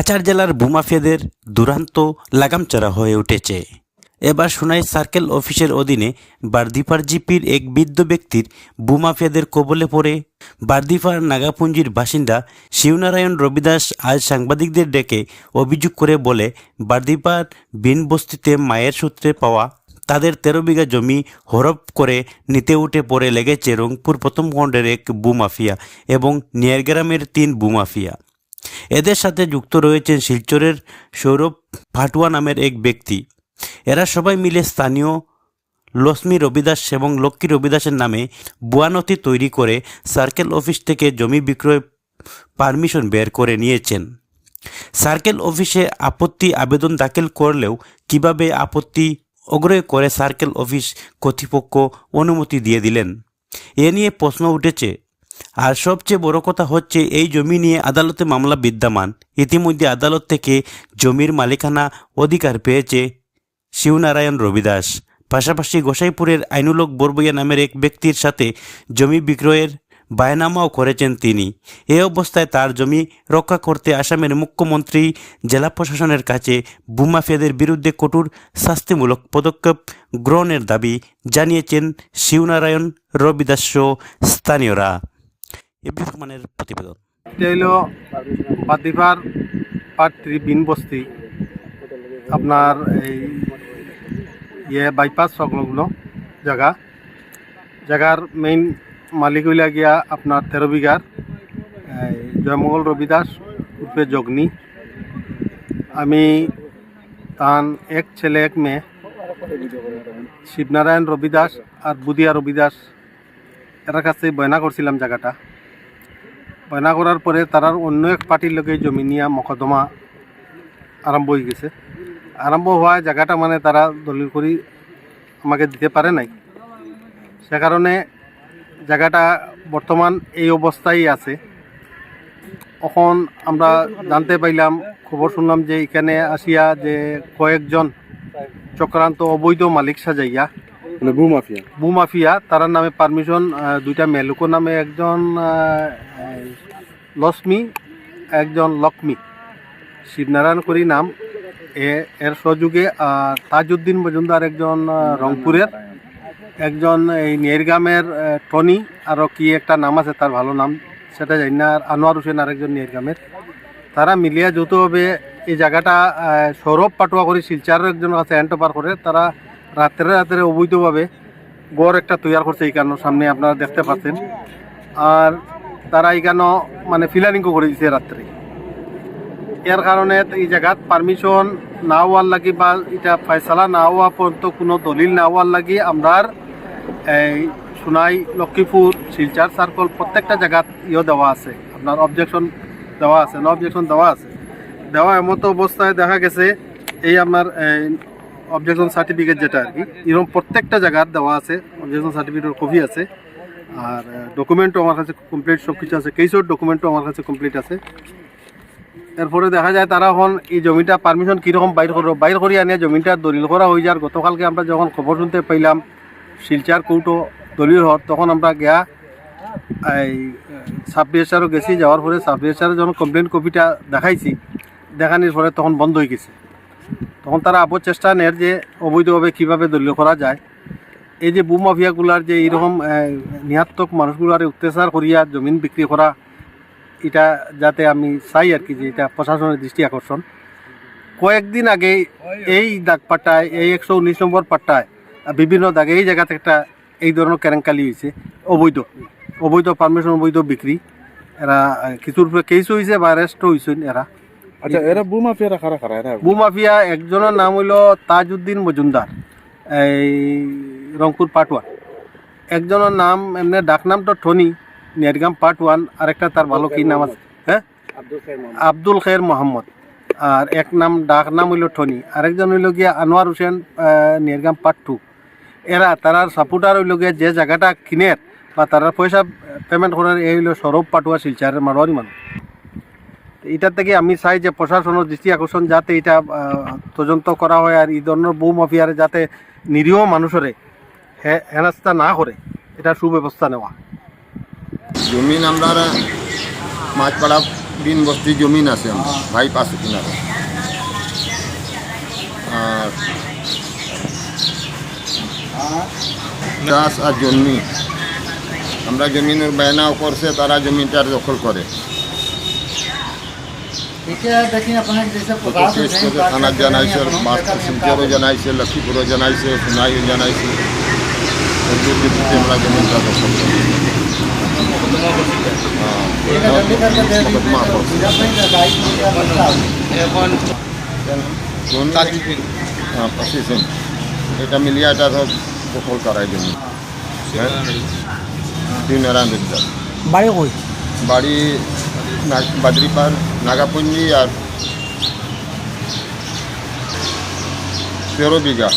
কাছাড় জেলার বুমাফিয়াদের দুরান্ত লাগামচারা হয়ে উঠেছে। এবার সোনাই সার্কেল অফিসের অধীনে বারদিপার জিপির এক বৃদ্ধ ব্যক্তির বুমাফিয়াদের কবলে পড়ে বারদিপার নাগাপুঞ্জির বাসিন্দা শিবনারায়ণ রবিদাস আজ সাংবাদিকদের ডেকে অভিযোগ করে বলে বারদিপার বিনবস্তিতে মায়ের সূত্রে পাওয়া তাদের তেরো বিঘা জমি হরপ করে নিতে উঠে পড়ে লেগেছে রংপুর প্রথম খণ্ডের এক বুমাফিয়া এবং নিয়ারগ্রামের তিন বুমাফিয়া এদের সাথে যুক্ত রয়েছেন শিলচরের সৌরভ ফাটুয়া নামের এক ব্যক্তি। এরা সবাই মিলে স্থানীয় লক্ষ্মী রবিদাস এবং লক্ষ্মী রবিদাসের নামে বুয়ানতি তৈরি করে সার্কেল অফিস থেকে জমি বিক্রয় পারমিশন বের করে নিয়েছেন। সার্কেল অফিসে আপত্তি আবেদন দাখিল করলেও কীভাবে আপত্তি অগ্রয় করে সার্কেল অফিস কর্তৃপক্ষ অনুমতি দিয়ে দিলেন? এ নিয়ে প্রশ্ন উঠেছে আর সবচেয়ে বড় কথা হচ্ছে, এই জমি নিয়ে আদালতে মামলা বিদ্যমান। ইতিমধ্যে আদালত থেকে জমির মালিকানা অধিকার পেয়েছে শিবনারায়ণ রবিদাস। পাশাপাশি গোসাইপুরের আইনুলক বরবইয়া নামের এক ব্যক্তির সাথে জমি বিক্রয়ের বায়নামাও করেছেন তিনি। এ অবস্থায় তার জমি রক্ষা করতে আসামের মুখ্যমন্ত্রী, জেলা প্রশাসনের কাছে বুমাফিয়াদের বিরুদ্ধে কঠোর শাস্তিমূলক পদক্ষেপ গ্রহণের দাবি জানিয়েছেন শিবনারায়ণ রবিদাস স্থানীয়রা। এবিপি রহমানের প্রতিবেদন। এটা হইল বাদিপার পার্ট থ্রি বিনবস্তি আপনার এই ইয়ে বাইপাস সংলগ্ন জায়গা। জায়গার মেইন মালিক হইলা গিয়া আপনার তেরো বিঘার জয়মঙ্গল রবিদাস উর্ফে জগনি। আমি তান এক ছেলে, এক মেয়ে, শিবনারায়ণ রবিদাস আর বুদিয়া রবিদাস। এর কাছে বয়না করছিলাম জায়গাটা। বয়না করার পরে তারার অন্য এক পার্টির লোকে জমি নিয়ে মকদ্দমা আরম্ভ হয়ে গেছে। আরম্ভ হওয়া জায়গাটা মানে তারা দলিল করি আমাকে দিতে পারে নাই। সে কারণে জায়গাটা বর্তমান এই অবস্থায় আছে। এখন আমরা জানতে পাইলাম, খবর শুনলাম যে এখানে আসিয়া যে কয়েকজন চক্রান্ত অবৈধ মালিক সাজাইয়া মানে বু মাফিয়া? বু মাফিয়া, তার নামে পারমিশন দুইটা মেলুকো নামে একজন লক্ষ্মী একজন লক্ষ্মী। শিবনারায়ণ করি নাম। এ, এর সহযোগে তাজউদ্দিন মজুমদার একজন রংপুরের। একজন এই নিয়ারগ্রামের টনি। আরও কি একটা নাম আছে, তার ভালো নাম। সেটা জানি না। আর আনোয়ার হোসেন আরেকজন নিয়ারগ্রামের তারা মিলিয়া যৌথভাবে এই জায়গাটা সৌরভ পাটুয়া করে, শিলচারের একজন কাছে হ্যান্ড করে। তারা রাত্রে রাত্রে অবৈধভাবে গড় একটা তৈরি করছে এইখানে সামনে আপনারা দেখতে পাচ্ছেন। আর তারা এইখানে মানে ফিলারিংও করে দিছে রাত্রে। এর কারণে এই জায়গাত পারমিশন না হওয়ার লাগি বা এটা ফয়সালা না হওয়া পর্যন্ত কোনো দলিল না হওয়ার লাগি আমরার এই সোনাই, লক্ষ্মীপুর, শিলচার সার্কল প্রত্যেকটা জায়গাত ইয়ে দেওয়া আছে। আপনার অবজেকশন দেওয়া আছে ন অবজেকশন দেওয়া আছে। দেওয়া এমতো অবস্থায় দেখা গেছে, এই আপনার অবজেকশন সার্টিফিকেট যেটা আর কি এরকম প্রত্যেকটা জায়গার দেওয়া আছে, অবজেকশন সার্টিফিকেটের কপি আছে। আর ডকুমেন্টও আমার কাছে কমপ্লিট সব কিছু আছে কেসের ডকুমেন্টও আমার কাছে কমপ্লিট আছে। এরপরে দেখা যায় তারা এখন এই জমিটা পারমিশন কীরকম বাইর করব বাইর করে আনিয়ে জমিটা দলিল করা হয়ে যার গতকালকে আমরা যখন খবর শুনতে পাইলাম, শিলচার কৌটো দলিল হওয়ার, তখন আমরা গিয়া, এই সাব গেছি, যাওয়ার পরে সাব যখন কমপ্লেন কপিটা দেখাইছি, দেখানির পরে তখন বন্ধ হয়ে গেছে। তখন তারা আবার চেষ্টা নেয় যে অবৈধভাবে কীভাবে দলীয় করা যায়। এই যে বুম মাফিয়াগুলার যে এইরকম নিহাত্মক মানুষগুলার অত্যাচার করিয়া জমিন বিক্রি করা, এটা যাতে আমি চাই আর কি যে এটা প্রশাসনের দৃষ্টি আকর্ষণ। কয়েকদিন আগে এই দাগ পাট্টায় এই একশো উনিশ নম্বর পাট্টায় বিভিন্ন দাগে, এই জায়গাতে একটা, এই ধরনের কেরেঙ্কালি হয়েছে। অবৈধ অবৈধ পারমিশন, অবৈধ বিক্রি। এরা কিছুর কেস হয়েছে বা অ্যারেস্টও হয়েছে এরা। আচ্ছা এরা বু মাফিয়ারা খারা খারা এরা বু মাফিয়া একজনের নাম হইল তাজউদ্দিন মজুমদার। এই রংপুর পার্ট ওয়ান একজনের নাম এমনি ডাকনামটা টনি নেটগাম পার্ট ওয়ান আরেকটা তার ভালো কি নাম আছে? হ্যাঁ? আব্দুল খের মোহাম্মদ। আর এক নাম ডাক নাম হইল টনি আরেকজন হইল গিয়া আনোয়ার হোসেন নেরগাম পার্ট টু এরা তারার সাপোর্টার হইল গিয়া যে জায়গাটা কিনের বা তারা পয়সা পেমেন্ট করার এই হইল সৌরভ পাটুয়া শিলচারের মারোয়ারি মানুষ। এটার থেকে আমি চাই যে প্রশাসনের দৃষ্টি আকর্ষণ যাতে এটা তদন্ত করা হয় আর এই ধরনের বউ মাফিয়ারে যাতে নিরীহ মানুষরে হে- হেনস্থা না করে এটা সুব্যবস্থা নেওয়া। জমিন আমরা মাছপাড়া বিন বস্তি জমিন আছে আমার ভাই পাশে কিনারে আর চাষ আর জমি আমরা জমিনের বায়নাও করছে, তারা জমিটার দখল করে। থানার জানাইছে শিলচরও জানাইছে লক্ষ্মীপুরও জানাইছে সোনাইও জানাইছে এটা মিলিয়ে এটা সব দখল করাই নারায়ণ বিদ্যার বাড়ি কই বাড়ি না- বাদরিপাড় নাগাপুঞ্জি আর তেরো বিঘা